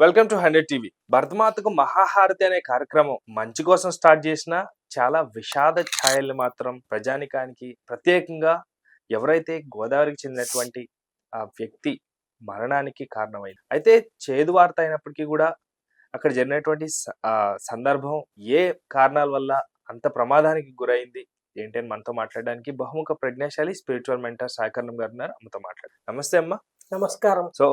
Welcome to hundred TV భరతమాతకు మహాహారతి అనే కార్యక్రమం మంచి కోసం స్టార్ట్ చేసిన చాలా విషాద ఛాయల్ని మాత్రం ప్రజానికానికి ప్రత్యేకంగా ఎవరైతే గోదావరికి చెందినటువంటి ఆ వ్యక్తి మరణానికి కారణమైంది. అయితే చేదు వార్త అయినప్పటికీ కూడా అక్కడ జరిగినటువంటి స- ఆ సందర్భం ఏ కారణాల వల్ల అంత ప్రమాదానికి గురైంది ఏంటి అని మనతో మాట్లాడడానికి బహుముఖ ప్రజ్ఞాశాలి స్పిరిచువల్ మెంటర్ సాయకరణం గారు ఉన్నారు. అమ్మతో మాట్లాడు నమస్తే అమ్మ. నమస్కారం. సో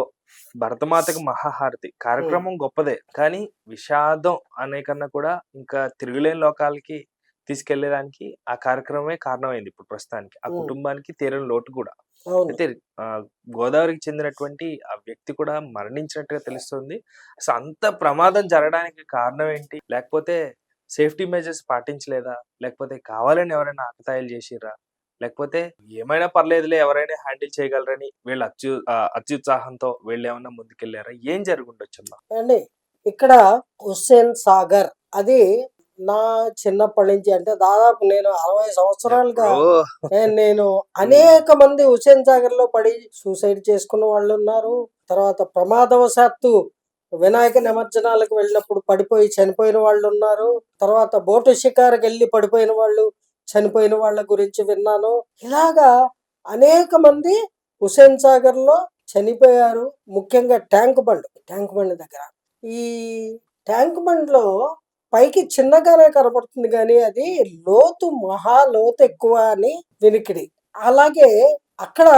భరతమాతకు మహాహారతి. కార్యక్రమం గొప్పదే. కానీ విషాదం అనే కన్నా కూడా ఇంకా తిరుగులేని లోకాలకి తీసుకెళ్ళేదానికి ఆ కార్యక్రమమే కారణమైంది ఇప్పుడు ప్రస్తుతానికి. ఆ. కుటుంబానికి తీరని లోటు కూడా. అయితే గోదావరికి చెందినటువంటి ఆ వ్యక్తి కూడా మరణించినట్టుగా తెలుస్తుంది. అసలు అంత ప్రమాదం జరగడానికి కారణం ఏంటి లేకపోతే సేఫ్టీ మెజర్స్ పాటించలేదా? లేకపోతే కావాలని ఎవరైనా ఆకతాయిలు చేసిరా లేకపోతే ఏమైనా పర్లేదులే ఎవరైనా హ్యాండిల్ చేయగలరని వీళ్ళు అత్యు అత్యుత్సాహంతో వీళ్ళు ఏమైనా ముందుకెళ్ళారా ఏం జరుగుండొచ్చమ్మా? అండి ఇక్కడ హుస్సేన్ సాగర్ అది నా చిన్నప్పటి నుంచి అంటే దాదాపు నేను అరవై సంవత్సరాలుగా నేను- అనేక మంది హుస్సేన్ సాగర్లో పడి సూసైడ్ చేసుకున్న వాళ్ళు ఉన్నారు. తర్వాత ప్రమాదవశాత్తు వినాయక నిమజ్జనాలకు వెళ్ళినప్పుడు పడిపోయి చనిపోయిన వాళ్ళు ఉన్నారు. తర్వాత బోటు షికారుకి వెళ్ళి పడిపోయిన వాళ్ళు చనిపోయిన వాళ్ళ గురించి విన్నాను. ఇలాగా అనేక మంది హుస్సేన్ సాగర్లో చనిపోయారు. ముఖ్యంగా ట్యాంక్ బండ్ ట్యాంక్ బండ్ దగ్గర. ఈ ట్యాంక్ బండ్లో పైకి చిన్నగానే కనబడుతుంది కానీ అది లోతు మహా లోతు ఎక్కువ అని వినికిడి. అలాగే అక్కడ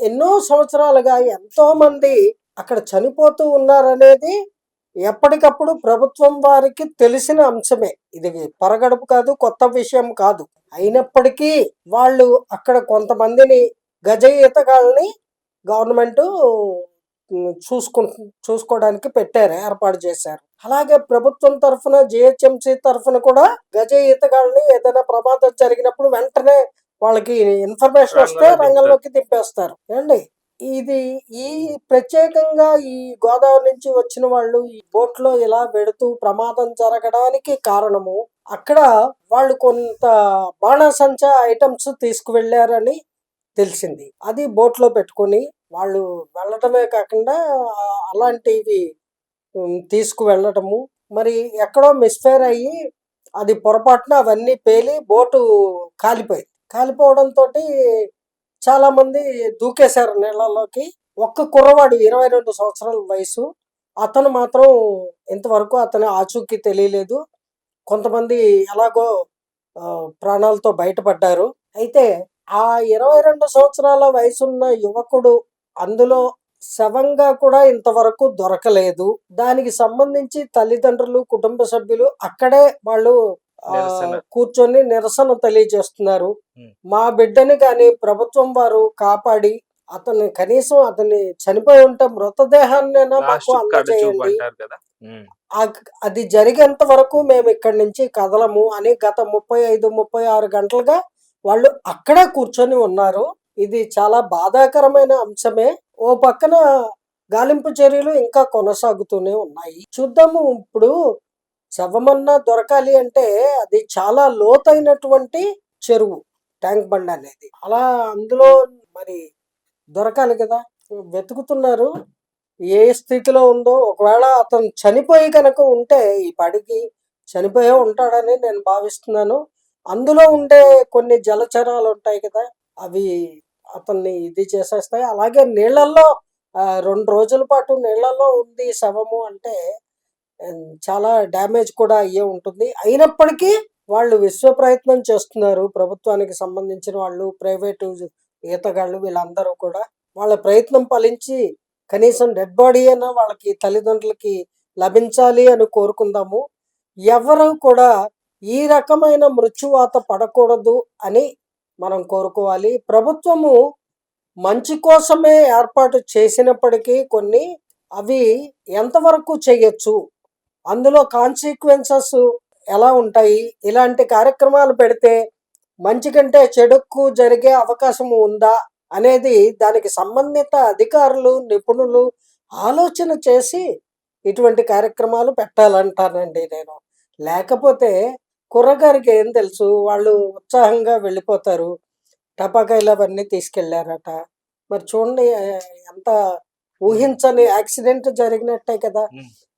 ఎన్నో సంవత్సరాలుగా ఎంతో మంది అక్కడ చనిపోతూ ఉన్నారనేది ఎప్పటికప్పుడు ప్రభుత్వం వారికి తెలిసిన అంశమే. ఇది పరగడుపు కాదు కొత్త విషయం కాదు. అయినప్పటికీ వాళ్ళు అక్కడ కొంతమందిని గజ ఈతగాళ్ళని గవర్నమెంట్ చూసుకు చూసుకోవడానికి పెట్టారు ఏర్పాటు చేశారు. అలాగే ప్రభుత్వం తరఫున జిహెచ్ఎంసి తరఫున కూడా గజ ఈతగాళ్ళని ఏదైనా ప్రమాదం జరిగినప్పుడు వెంటనే వాళ్ళకి ఇన్ఫర్మేషన్ వస్తే రంగంలో రంగంలోకి దింపేస్తారు. ఏమండి? ఇది ఈ ప్రత్యేకంగా ఈ గోదావరి నుంచి వచ్చిన వాళ్ళు ఈ బోట్లో ఇలా పెడుతూ ప్రమాదం జరగడానికి కారణము అక్కడ వాళ్ళు కొంత బాణసంచ ఐటమ్స్ తీసుకువెళ్ళారని తెలిసింది. అది బోట్లో పెట్టుకొని వాళ్ళు వెళ్ళటమే కాకుండా అలాంటివి తీసుకువెళ్ళటము. మరి ఎక్కడో మిస్ఫేర్ అయ్యి అది పొరపాటున అవన్నీ పేలి బోటు కాలిపోయింది. కాలిపోవడంతో చాలా మంది దూకేశారు నీళ్ళలోకి. ఒక్క కుర్రవాడు ఇరవై రెండు సంవత్సరాల వయసు. అతను మాత్రం ఇంతవరకు అతని ఆచూకీ తెలియలేదు. కొంతమంది ఎలాగో ప్రాణాలతో బయటపడ్డారు. అయితే ఆ ఇరవై రెండు సంవత్సరాల వయసున్న యువకుడు అందులో శవంగా కూడా ఇంతవరకు దొరకలేదు. దానికి సంబంధించి తల్లిదండ్రులు కుటుంబ సభ్యులు అక్కడే వాళ్ళు కూర్చొని నిరసన తెలియజేస్తున్నారు. మా బిడ్డని కానీ ప్రభుత్వం వారు కాపాడి అతన్ని కనీసం అతన్ని చనిపోయి ఉంటే మృతదేహాన్ని మాకు అందజేయండి. అది జరిగేంత వరకు మేము ఇక్కడి నుంచి కదలము అని గత ముప్పై ఐదు ముప్పై ఆరు గంటలుగా వాళ్ళు అక్కడే కూర్చొని ఉన్నారు. ఇది చాలా బాధాకరమైన అంశమే. ఓ పక్కన గాలింపు చర్యలు ఇంకా కొనసాగుతూనే ఉన్నాయి. చూద్దాము ఇప్పుడు శవమన్నా దొరకాలి అంటే అది చాలా లోతైనటువంటి చెరువు ట్యాంక్ బండ్ అనేది. అలా అందులో మరి దొరకాలి కదా. వెతుకుతున్నారు. ఏ స్థితిలో ఉందో ఒకవేళ అతను చనిపోయి కనుక ఉంటే ఈ పడికి చనిపోయే ఉంటాడని నేను భావిస్తున్నాను. అందులో ఉండే కొన్ని జలచరాలు ఉంటాయి కదా అవి అతన్ని ఇది చేసేస్తాయి. అలాగే నీళ్ళల్లో రెండు రోజుల పాటు నీళ్ళల్లో ఉంది శవము అంటే చాలా డ్యామేజ్ కూడా అయ్యే ఉంటుంది. అయినప్పటికీ వాళ్ళు విశ్వ ప్రయత్నం చేస్తున్నారు. ప్రభుత్వానికి సంబంధించిన వాళ్ళు ప్రైవేటు ఈతగాళ్ళు వీళ్ళందరూ కూడా వాళ్ళ ప్రయత్నం ఫలించి కనీసం డెడ్ బాడీ అయినా వాళ్ళకి తల్లిదండ్రులకి లభించాలి అని కోరుకుందాము. ఎవరు కూడా ఈ రకమైన మృత్యువాత పడకూడదు అని మనం కోరుకోవాలి. ప్రభుత్వము మంచి కోసమే ఏర్పాటు చేసినప్పటికీ కొన్ని అవి ఎంతవరకు చేయొచ్చు? అందులో కాన్సిక్వెన్సెస్ ఎలా ఉంటాయి? ఇలాంటి కార్యక్రమాలు పెడితే మంచి కంటే చెడుకు జరిగే అవకాశం ఉందా? అనేది దానికి సంబంధిత అధికారులు నిపుణులు ఆలోచన చేసి ఇటువంటి కార్యక్రమాలు పెట్టాలంటానండి నేను. లేకపోతే కుర్రగారికి ఏం తెలుసు? వాళ్ళు ఉత్సాహంగా వెళ్ళిపోతారు. టపాకాయలు అవన్నీ తీసుకెళ్ళారట. మరి చూడండి ఎంత ఊహించని యాక్సిడెంట్ జరిగినట్టే కదా.